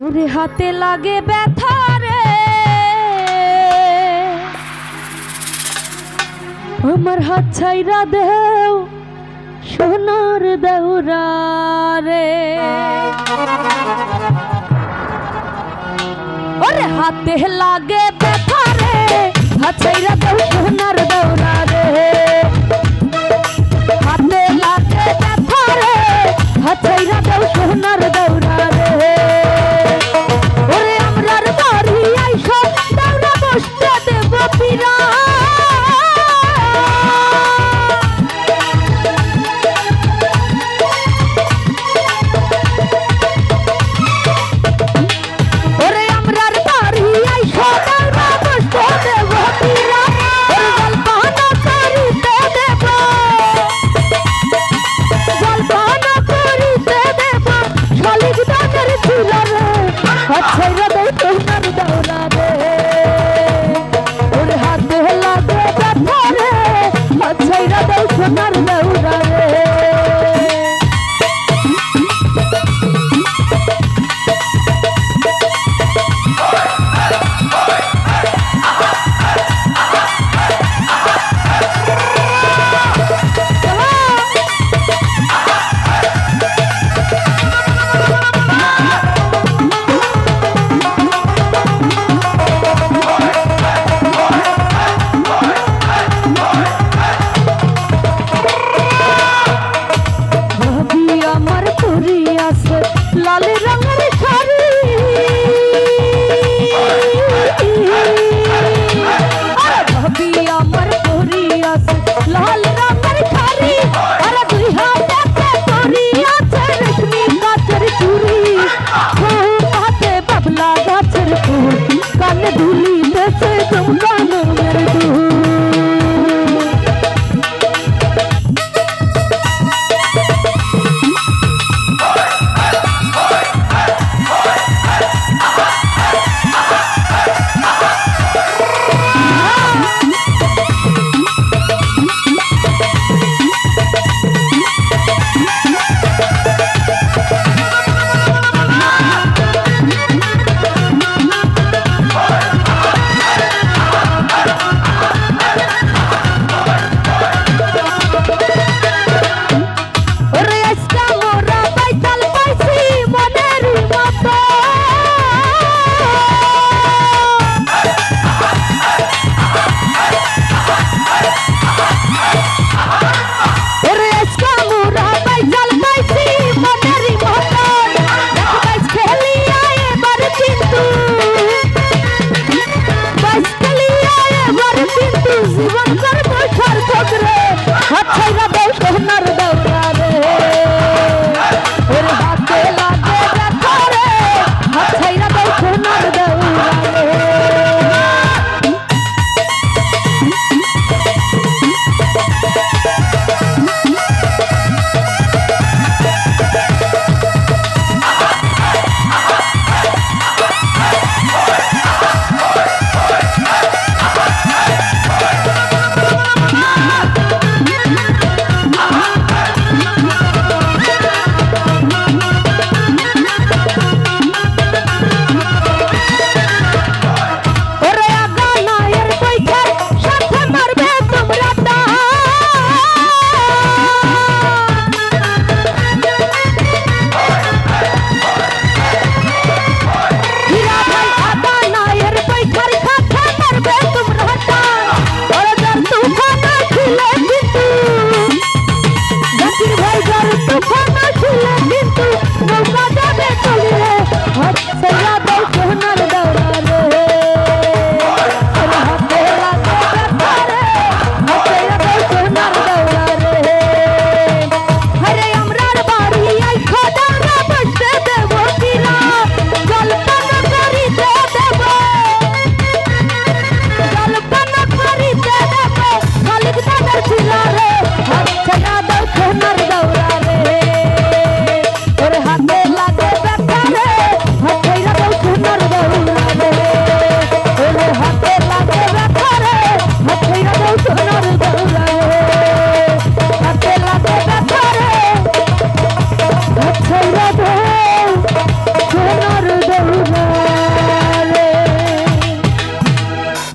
ওরে হাতে লাগে ব্যথা রে। আমার হাত ছাইরা দেও, সোনার দেউরা রে। ওরে হাতে লাগে